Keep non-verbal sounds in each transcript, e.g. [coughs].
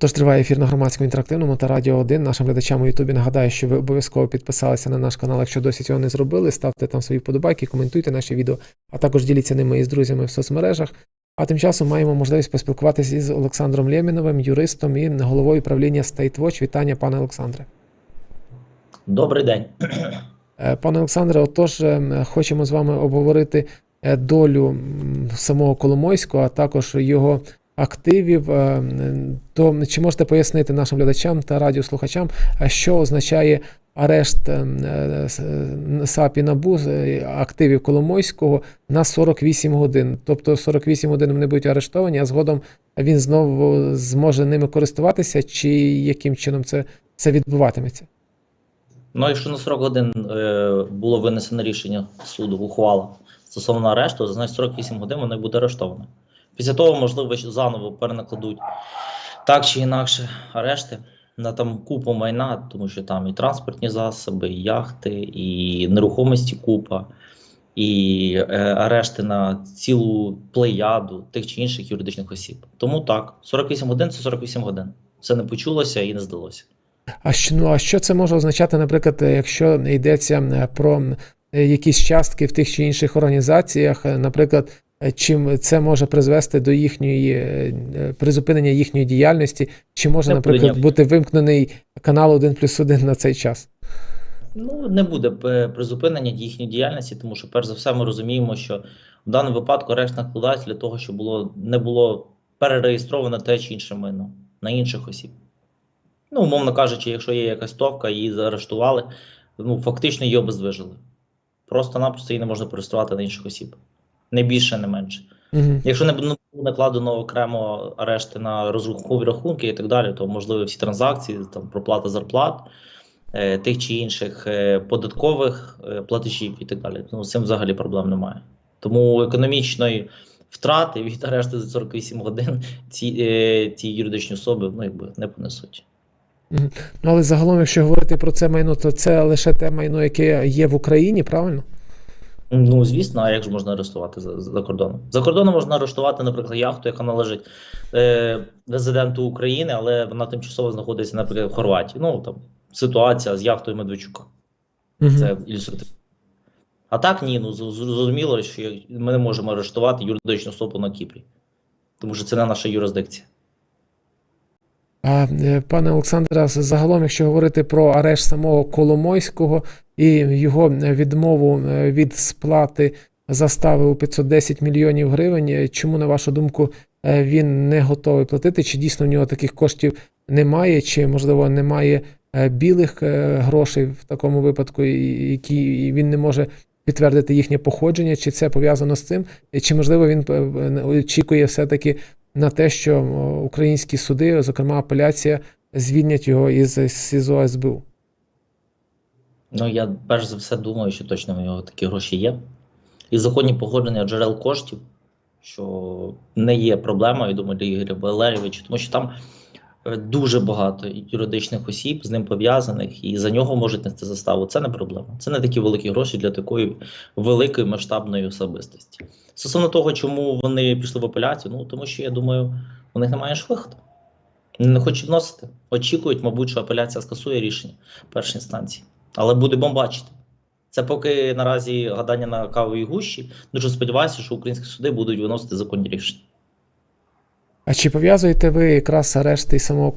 Тож триває ефір на громадському інтерактивному та радіо 1. Нашим глядачам у Ютубі нагадаю, що ви обов'язково підписалися на наш канал, якщо досі цього не зробили. Ставте там свої подобайки, коментуйте наші відео, а також діліться ними із друзями в соцмережах. А тим часом маємо можливість поспілкуватися із Олександром Лєміновим, юристом і головою правління StateWatch. Вітання, пане Олександре. Добрий день. Е, Пане Олександре, отож, е, хочемо з вами обговорити е, долю самого Коломойського, а також його активів. Е, То чи можете пояснити нашим глядачам та радіослухачам, е, що означає арешт е, е, с- е, САП і НАБУ активів Коломойського на 48 годин? Тобто 48 годин вони будуть арештовані, а згодом він знову зможе ними користуватися, чи яким чином це, це відбуватиметься? Ну, якщо на 40 годин е, було винесено рішення суду, ухвала стосовно арешту, значить 48 годин воно буде арештовано. Після того, можливо, заново перенакладуть так чи інакше арешти на там купу майна, тому що там і транспортні засоби, і яхти, і нерухомості купа, і е, арешти на цілу плеяду тих чи інших юридичних осіб. Тому так, 48 годин це 48 годин. Це не почулося і не здалося. А що, ну, а що це може означати, наприклад, е, якщо йдеться е, про е, якісь частки в тих чи інших організаціях, наприклад, чим це може призвести до їхньої е, призупинення їхньої діяльності, чи може, наприклад, бути вимкнений канал 1 плюс 1 на цей час? Ну, не буде е, призупинення їхньої діяльності, тому що, перш за все, ми розуміємо, що в даному випадку арешт накладається для того, щоб було, не було перереєстровано те чи інше майно на інших осіб. Ну, умовно кажучи, якщо є якась товка, її заарештували, ну, фактично її обездвижили. Просто-напросто її не можна перереєструвати на інших осіб. Не більше, не менше. Угу. Якщо не буде накладено окремо арешти на розрахункові рахунки і так далі, то можливо всі транзакції, там проплата зарплат, е, тих чи інших е, податкових е, платежів і так далі. Ну, з цим взагалі проблем немає. Тому економічної втрати від арешту за 48 годин ці, е, ці юридичні особи ну, якби, не понесуть. Ну, але загалом, якщо говорити про це майно, то це лише те майно, яке є в Україні, правильно? Ну, звісно, а як ж можна арештувати за, за кордоном? За кордоном можна арештувати, наприклад, яхту, яка належить е, резиденту України, але вона тимчасово знаходиться, наприклад, в Хорватії. Ну там ситуація з яхтою Медведчука. Угу. Це ілюстративно. А так ні, ну зрозуміло, що ми не можемо арештувати юридичну особу на Кіпрі, тому що це не наша юрисдикція. Е, пане Олександре, загалом, якщо говорити про арешт самого Коломойського і його е, відмову е, від сплати застави у 510 мільйонів гривень, чому, на вашу думку, він не готовий платити? Чи дійсно в нього таких коштів немає, чи, можливо, немає білих грошей в такому випадку, які він не може підтвердити їхнє походження, чи це пов'язано з цим? Чи, можливо, він очікує все-таки на те, що українські суди, зокрема апеляція, звільнять його із СІЗО СБУ. Ну я перш за все думаю, що точно в нього такі гроші є. І законні погодження джерел коштів, що не є проблемою, думаю, для Ігоря Валерійовича, тому що там дуже багато юридичних осіб з ним пов'язаних, і за нього можуть нести заставу. Це не проблема. Це не такі великі гроші для такої великої масштабної особистості. Стосовно того, чому вони пішли в апеляцію, ну тому що я думаю, у них немає. Вони не хочуть вносити. Очікують, мабуть, що апеляція скасує рішення першої інстанції, але буде бомбачити. Це поки наразі гадання на кавовій гущі. Дуже сподіваюся, що українські суди будуть виносити законні рішення. А чи пов'язуєте ви якраз арешти самого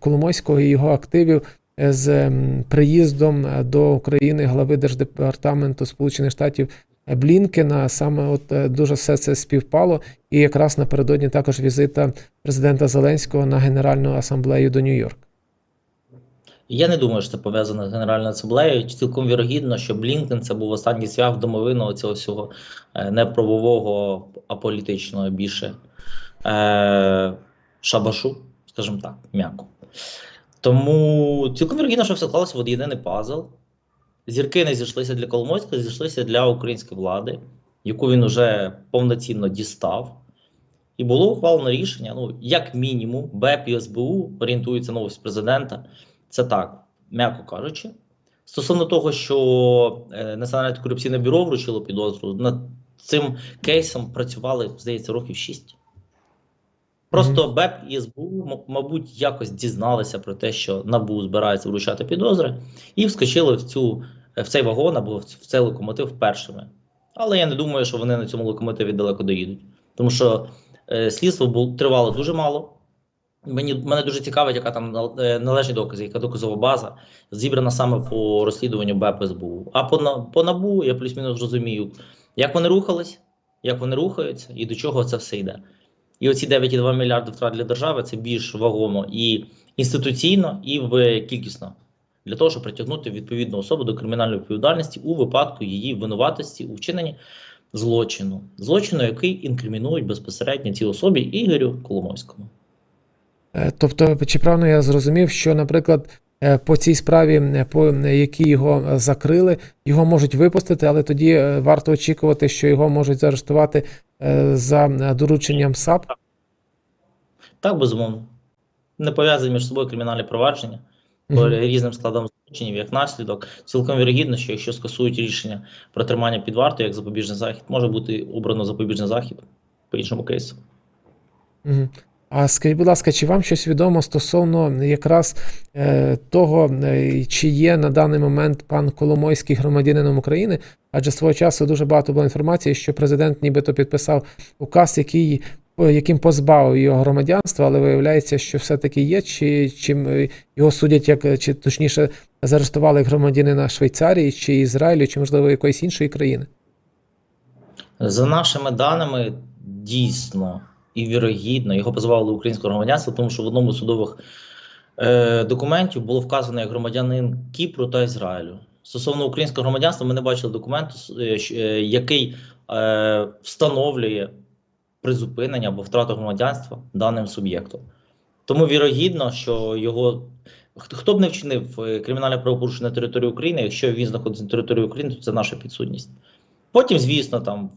Коломойського і його активів е, з приїздом е, до України глави Держдепартаменту Сполучених Штатів Блінкена? Саме от е, дуже все це співпало, і якраз напередодні також візита президента Зеленського на Генеральну асамблею до Нью-Йорк. Я не думаю, що це пов'язано з Генеральною асамблеєю. Цілком вірогідно, що Блінкен це був останній свят домовину цього всього е, не а політичного більше е, шабашу, скажімо так, м'яко. Тому цілком вірогідно, що все склалося в єдиний пазл. Зірки не зійшлися для Коломойського, зійшлися для української влади, яку він уже повноцінно дістав. І було ухвалено рішення: ну, як мінімум, БЕП і СБУ орієнтуються на офіс президента. Це так, м'яко кажучи. Стосовно того, що е, Національне антикорупційне бюро вручило підозру, над цим кейсом працювали, здається, років 6. Просто БЕП і СБУ, мабуть, якось дізналися про те, що НАБУ збирається вручати підозри, і вскочили в цю в цей вагон або в цей локомотив першими. Але я не думаю, що вони на цьому локомотиві далеко доїдуть, тому що е, слідство було тривало дуже мало. Мені мене дуже цікавить, яка там е, належні докази, яка доказова база зібрана саме по розслідуванню БЕП СБУ. А по, по НАБУ я плюс-мінус розумію, як вони рухались, як вони рухаються і до чого це все йде. І оці 9,2 мільярди втрат для держави це більш вагомо і інституційно, і в кількісно для того, щоб притягнути відповідну особу до кримінальної відповідальності у випадку її винуватості у вчиненні злочину, злочину, який інкримінують безпосередньо цій особі Ігорю Коломойському. Е, Тобто, чи правильно я зрозумів, що, наприклад, е, по цій справі, е, по якій його закрили, його можуть випустити, але тоді варто очікувати, що його можуть заарештувати за е, дорученням САП. Так, безумовно. Не пов'язані між собою кримінальні провадження по Мгм. різним складам злочинів, як наслідок. Цілком вірогідно, що якщо скасують рішення про тримання під вартою як запобіжний захід, може бути обрано запобіжний захід по іншому кейсу. Мгм. А скажіть, будь ласка, чи вам щось відомо стосовно якраз е, того, е, чи є на даний момент пан Коломойський громадянином України? Адже свого часу дуже багато було інформації, що президент нібито підписав указ, який, яким позбавив його громадянства, але виявляється, що все-таки є, чи, чи його судять як, чи точніше заарештували громадянина Швейцарії, чи Ізраїлю, чи можливо якоїсь іншої країни? За нашими даними, дійсно і вірогідно його позбавили українського громадянства, тому що в одному з судових е, документів було вказано як громадянин Кіпру та Ізраїлю. Стосовно українського громадянства, ми не бачили документу, е, е, який е, встановлює призупинення або втрату громадянства даним суб'єктом. Тому вірогідно, що його хто б не вчинив е, кримінальне правопорушення на території України, якщо він знаходиться на території України, то це наша підсудність. Потім, звісно, там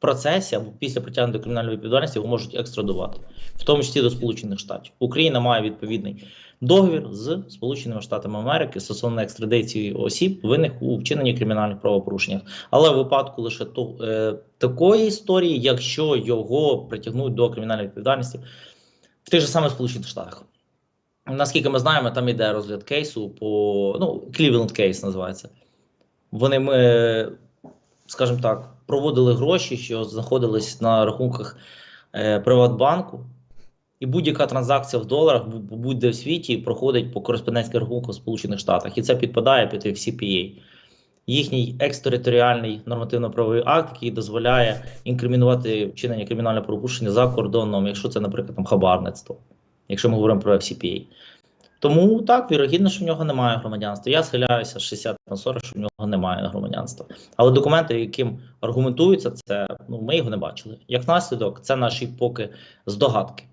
процесі або після притягнення до кримінальної відповідальності його можуть екстрадувати, в тому числі до Сполучених Штатів. Україна має відповідний договір з Сполученими Штатами Америки стосовно екстрадиції осіб, винних у вчиненні кримінальних правопорушеннях. Але в випадку лише то, е, такої історії, якщо його притягнуть до кримінальної відповідальності в тих же самих Сполучених Штатах. Наскільки ми знаємо, там іде розгляд кейсу по ну, Cleveland кейс називається. Вони ми, скажімо так, проводили гроші, що знаходились на рахунках е, Приватбанку, і будь-яка транзакція в доларах будь-де в світі проходить по кореспондентських рахунках в Сполучених Штатах, і це підпадає під FCPA. Їхній екстериторіальний нормативно-правовий акт, який дозволяє інкримінувати вчинення кримінального правопорушення за кордоном, якщо це, наприклад, там хабарництво, якщо ми говоримо про FCPA. Тому так, вірогідно, що в нього немає громадянства. Я схиляюся 60 на 40, що в нього немає громадянства. Але документи, яким аргументується це, ну ми його не бачили. Як наслідок, це наші поки здогадки.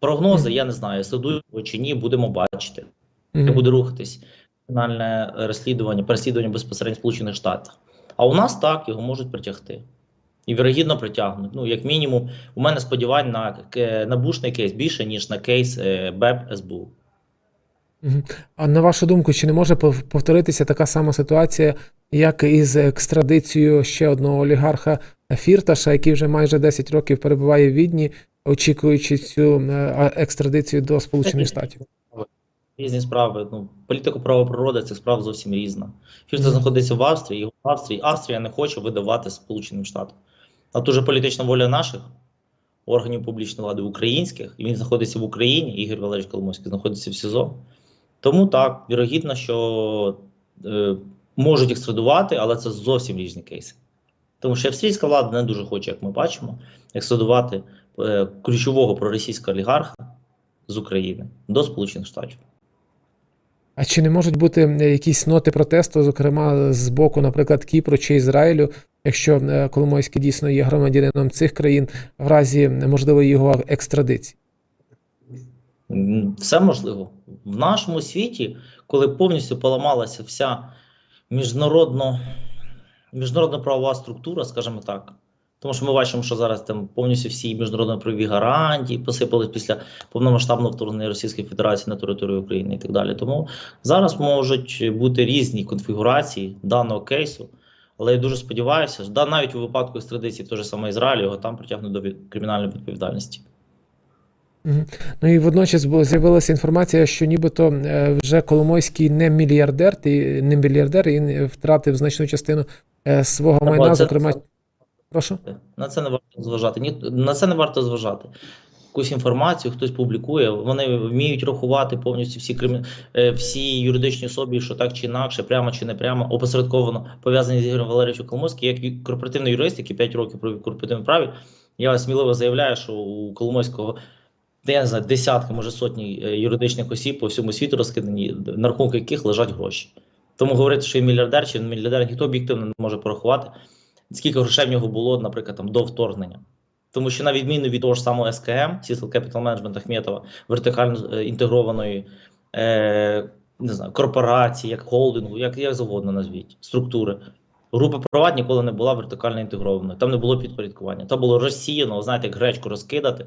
Прогнози, я не знаю, слідують чи ні, будемо бачити. Мгм. буде рухатись кримінальне розслідування, переслідування безпосередньо в Сполучених Штатах. А у нас так його можуть притягти. І вірогідно притягнуть. Ну, як мінімум, у мене сподівань на е, набушний кейс більше, ніж на кейс е, БЕП СБУ. А на вашу думку, чи не може повторитися така сама ситуація, як із екстрадицією ще одного олігарха Фірташа, який вже майже 10 років перебуває в Відні, очікуючи цю е, екстрадицію до Сполучених Штатів? Різні справи. Ну, політико право природи цих справ зовсім різна. Фірта Мгм. знаходиться в Австрії, його в Австрії. Австрія не хоче видавати Сполученим Штатам. А тут же політична воля наших органів публічної влади українських, і він знаходиться в Україні, Ігор Валерійович Коломойський знаходиться в СІЗО. Тому так, вірогідно, що е, можуть екстрадувати, але це зовсім різні кейси. Тому що австрійська влада не дуже хоче, як ми бачимо, екстрадувати е, ключового проросійського олігарха з України до Сполучених Штатів. А чи не можуть бути е, якісь ноти протесту, зокрема з боку, наприклад, Кіпру чи Ізраїлю, якщо е, Коломойський дійсно є громадянином цих країн, в разі е, можливо його екстрадиції? Все можливо. В нашому світі, коли повністю поламалася вся міжнародно, міжнародна правова структура, скажімо так. Тому що ми бачимо, що зараз там повністю всі міжнародно-правові гарантії посипались після повномасштабного вторгнення Російської Федерації на територію України і так далі. Тому зараз можуть бути різні конфігурації даного кейсу. Але я дуже сподіваюся, що навіть у випадку екстрадиції того ж саме Ізраїлю його там притягнуть до кримінальної відповідальності. Ну і водночас було- з'явилася інформація, що нібито е, вже Коломойський не мільярдер, і не мільярдер, і втратив значну частину е, свого майна, це- зокрема. Прошу. На це не варто зважати. Ні, на це не варто зважати. Якусь інформацію хтось публікує, вони вміють рахувати повністю всі кримі... е, всі юридичні особи, що так чи інакше, прямо чи не прямо, опосередковано пов'язані з Ігорем Валерійовичем Коломойським, як корпоративний юрист, який 5 років провів корпоративному праві. Я сміливо заявляю, що у Коломойського я не знаю, десятки, може сотні е, юридичних осіб по всьому світу розкидані, на рахунку яких лежать гроші. Тому говорити, що він мільярдер чи не мільярдер, ніхто об'єктивно не може порахувати, скільки грошей в нього було, наприклад, там до вторгнення. Тому що на відміну від того ж самого СКМ, Capital Management Ахметова, вертикально е, інтегрованої е, не знаю, корпорації, як холдингу, як, як завгодно назвіть, структури. Група Приват ніколи не була вертикально інтегрованою, там не було підпорядкування. Там було розсіяно, знаєте, як гречку розкидати,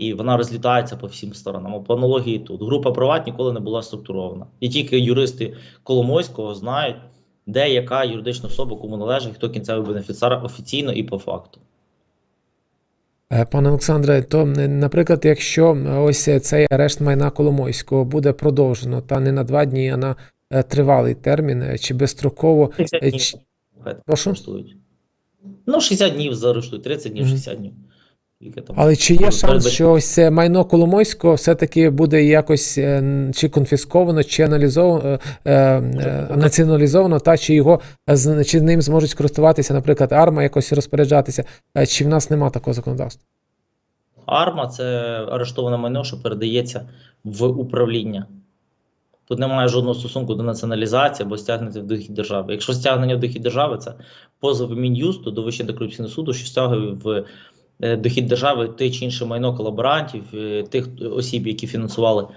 і вона розлітається по всім сторонам. По аналогії тут. Група Приват ніколи не була структурована. І тільки юристи Коломойського знають, де яка юридична особа, кому належить, хто кінцевий бенефіціар офіційно і по факту. Е, Пане Олександре, то, наприклад, якщо ось е, цей арешт майна Коломойського буде продовжено, та не на два дні, а на е, тривалий термін, чи безстроково. 60 Е, днів чи- Прошу? Ну, 60 днів заарештують, 30 днів, 60 днів. Там? Але чи є шанс, що ось це майно Коломойського все-таки буде якось е, чи конфісковано, чи аналізовано, е, е, націоналізовано, та чи його е, чи ним зможуть скористуватися, наприклад, арма якось розпоряджатися, е, чи в нас нема такого законодавства? Арма це арештоване майно, що передається в управління. Тут немає жодного стосунку до націоналізації або стягнення в дохід держави. Якщо стягнення в дохід держави, це позов Мін'юсту до Вищого антикорупційного суду, що стягує в е, дохід держави те чи інше майно колаборантів, е, тих осіб, які фінансували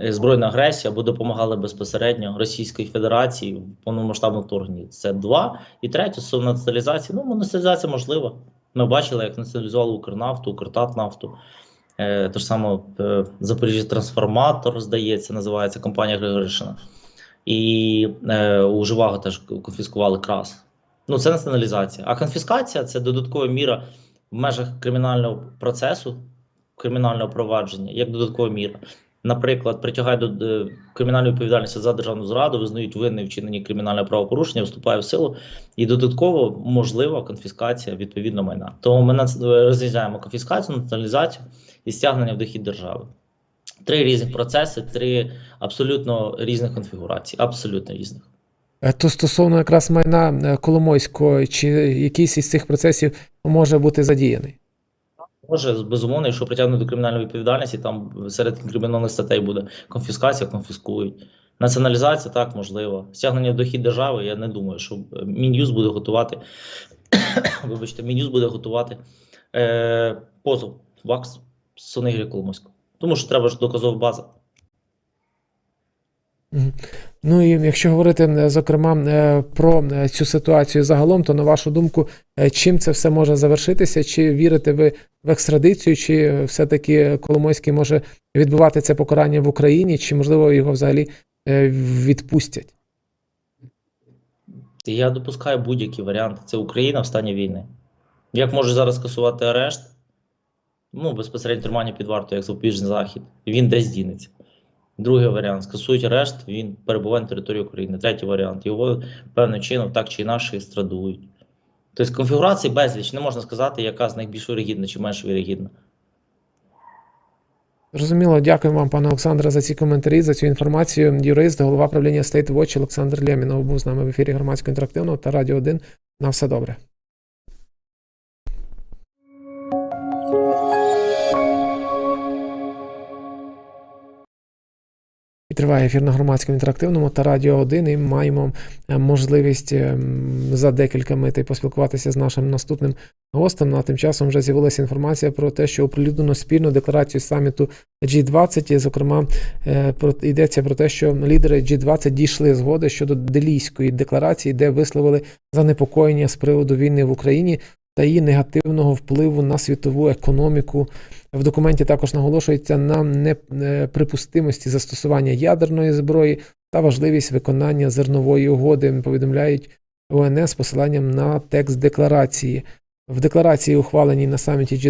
е, збройну агресію або допомагали безпосередньо Російській Федерації в повномасштабному вторгненні. Це два. І третє, стосовно націоналізації. Ну, націоналізація можлива. Ми бачили, як націоналізували Укрнафту, Укртатнафту. Е, Тож саме е, Запоріжжя Трансформатор, здається, називається компанія Григоришина. І е, у Живаго теж конфіскували крас. Ну, це націоналізація. А конфіскація це додаткова міра в межах кримінального процесу, кримінального провадження, як додаткова міра. Наприклад, притягають до е, кримінальної відповідальності за державну зраду, визнають винним вчинені кримінальне правопорушення, вступає в силу, і додатково можлива конфіскація відповідно майна. Тому ми нац- розрізняємо конфіскацію, націоналізацію і стягнення в дохід держави. Три різних процеси, три абсолютно різних конфігурації, абсолютно різних. Е, То стосовно якраз майна е, Коломойського, чи якийсь із цих процесів може бути задіяний? Може, безумовно, якщо притягнути до кримінальної відповідальності, там серед кримінальних статей буде конфіскація, конфіскують. Націоналізація так можливо. Стягнення в дохід держави, я не думаю, що е, Мін'юз буде готувати. [coughs] вибачте, Мін'юз буде готувати е, позов ВАКС Сонигрі Коломойського. Тому що треба ж доказова база. Ну і якщо говорити е, зокрема е, про е, цю ситуацію загалом, то на вашу думку, чим це все може завершитися? Чи вірите ви в екстрадицію, чи все-таки Коломойський може відбувати це покарання в Україні, чи можливо його взагалі відпустять? Я допускаю будь-які варіанти. Це Україна в стані війни. Як може зараз скасувати арешт? Ну, безпосередньо тримання під вартою, як запобіжний захід, він десь дінеться. Другий варіант скасують арешт, він перебуває на території України. Третій варіант його певним чином так чи інакше страдують. Тобто конфігурацій безліч, не можна сказати, яка з них більш вірогідна чи менш вірогідна. Зрозуміло, дякую вам, пане Олександре, за ці коментарі, за цю інформацію. Юрист, голова правління State Watch Олександр Лємінов був з нами в ефірі громадського інтерактивного та Радіо 1. На все добре. Триває ефір на громадському інтерактивному та Радіо 1, і маємо е, можливість ем, за декілька митей поспілкуватися з нашим наступним гостем. Ну, а тим часом вже з'явилася інформація про те, що оприлюднено спільну декларацію саміту G20. І, зокрема, е, йдеться про те, що лідери G20 дійшли згоди щодо Делійської декларації, де висловили занепокоєння з приводу війни в Україні та її негативного впливу на світову економіку. В документі також наголошується на неприпустимості застосування ядерної зброї та важливість виконання зернової угоди. Повідомляють ОНС з посиланням на текст декларації. В декларації, ухваленій на саміті